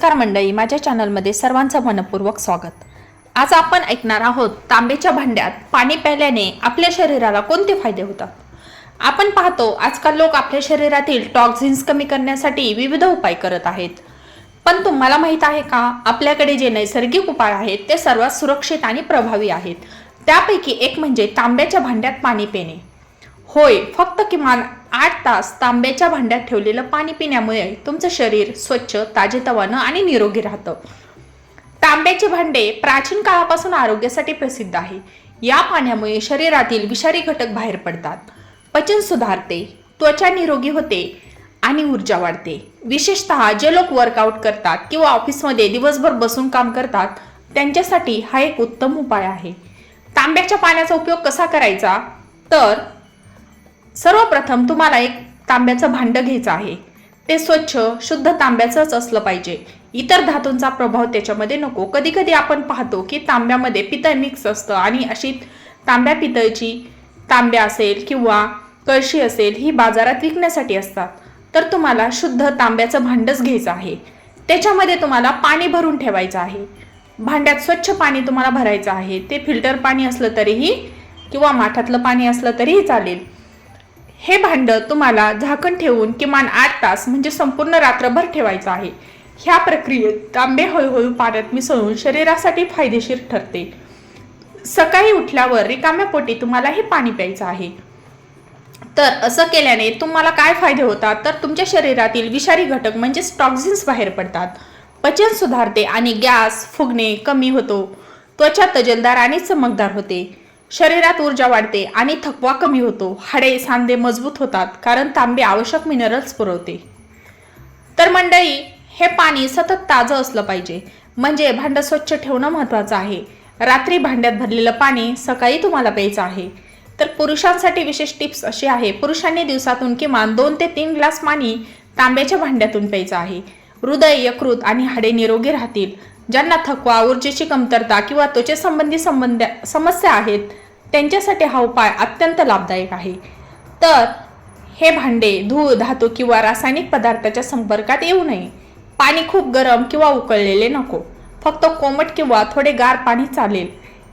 नमस्कार मंडळी माझ्या चॅनलमध्ये सर्वांचं मनपूर्वक स्वागत. आज आपण ऐकणार आहोत तांब्याच्या भांड्यात पाणी प्यायल्याने आपल्या शरीराला कोणते फायदे होतात? आपण पाहतो आजकाल लोक आपल्या शरीरातील टॉक्झिन्स कमी करण्यासाठी विविध उपाय करत आहेत. पण तुम्हाला माहीत आहे का आपल्याकडे जे नैसर्गिक उपाय आहेत ते सर्वात सुरक्षित आणि प्रभावी आहेत. त्यापैकी एक म्हणजे तांब्याच्या भांड्यात पाणी पिणे. होय फक्त किमान आठ तास तांब्याच्या भांड्यात ठेवलेलं पाणी पिण्यामुळे तुमचं शरीर स्वच्छ ताजेतवानं आणि निरोगी राहतं. तांब्याचे भांडे प्राचीन काळापासून आरोग्यासाठी प्रसिद्ध आहे. या पाण्यामुळे शरीरातील विषारी घटक बाहेर पडतात. पचन सुधारते त्वचा निरोगी होते आणि ऊर्जा वाढते. विशेषतः जे लोक वर्कआउट करतात किंवा ऑफिसमध्ये दिवसभर बसून काम करतात त्यांच्यासाठी हा एक उत्तम उपाय आहे. तांब्याच्या पाण्याचा उपयोग कसा करायचा? तर सर्वप्रथम तुम्हाला एक तांब्याचं भांडं घ्यायचं आहे. ते स्वच्छ शुद्ध तांब्याचंच असलं पाहिजे. इतर धातूंचा प्रभाव त्याच्यामध्ये नको. कधी कधी आपण पाहतो की तांब्यामध्ये पितळ मिक्स असतं आणि अशी तांब्या पितळची तांब्या असेल किंवा कळशी असेल ही बाजारात विकण्यासाठी असतात. तर तुम्हाला शुद्ध तांब्याचं भांडंच घ्यायचं आहे. त्याच्यामध्ये तुम्हाला पाणी भरून ठेवायचं आहे. भांड्यात स्वच्छ पाणी तुम्हाला भरायचं आहे. ते फिल्टर पाणी असलं तरीही किंवा माठातलं पाणी असलं तरीही चालेल. हे भांडं तुम्हाला झाकण ठेवून किमान आठ तास म्हणजे संपूर्ण रात्रभर ठेवायचं आहे. ह्या प्रक्रियेत तांबे हळूहळू पाण्यात मिसळून शरीरासाठी फायदेशीर ठरते. सकाळी उठल्यावर रिकाम्या पोटी तुम्हाला हे पाणी प्यायचं आहे. तर असं केल्याने तुम्हाला काय फायदे होतात? तर तुमच्या शरीरातील विषारी घटक म्हणजेच टॉक्झिन्स बाहेर पडतात. पचन सुधारते आणि गॅस फुगणे कमी होतो. त्वचा तजेलदार आणि चमकदार होते. शरीरात ऊर्जा वाढते आणि थकवा कमी होतो. हाडे सांधे मजबूत होतात कारण तांबे आवश्यक मिनरल्स पुरवते. तर मंडळी हे पाणी सतत ताजं असलं पाहिजे. म्हणजे भांडं स्वच्छ ठेवणं महत्त्वाचं आहे. रात्री भांड्यात भरलेलं पाणी सकाळी तुम्हाला प्यायचं आहे. तर पुरुषांसाठी विशेष टिप्स अशी आहे. पुरुषांनी दिवसातून किमान दोन ते तीन ग्लास पाणी तांब्याच्या भांड्यातून प्यायचं आहे. हृदय यकृत आणि हाडे निरोगी राहतील. ज्यांना थकवा ऊर्जेची कमतरता किंवा त्वचेसंबंधी संबंध समस्या आहेत त्यांच्यासाठी हा उपाय अत्यंत लाभदायक आहे. तर हे भांडे धूळ धातू किंवा रासायनिक पदार्थाच्या संपर्कात येऊ नये. पाणी खूप गरम किंवा उकळलेले नको. फक्त कोमट किंवा थोडे गार पाणी चालेल.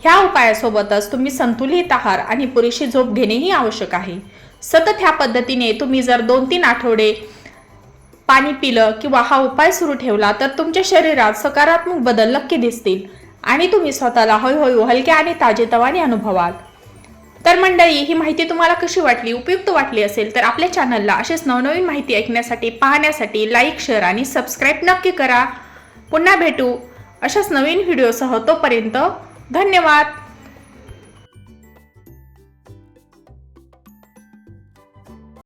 ह्या उपायासोबतच तुम्ही संतुलित आहार आणि पुरेशी झोप घेणेही आवश्यक आहे. सतत ह्या पद्धतीने तुम्ही जर दोन तीन आठवडे पाणी पिलं किंवा हा उपाय सुरू ठेवला तर तुमच्या शरीरात सकारात्मक बदल नक्की दिसतील. आणि तुम्ही स्वतःला हळूहळू हलक्या आणि ताजेतवाने अनुभवाल. तर मंडळी ही माहिती तुम्हाला कशी वाटली उपयुक्त वाटली असेल तर आपल्या चॅनलला असेच नवनवीन माहिती ऐकण्यासाठी पाहण्यासाठी लाईक शेअर आणि सबस्क्राईब नक्की करा. पुन्हा भेटू अशाच नवीन व्हिडिओसह तोपर्यंत धन्यवाद.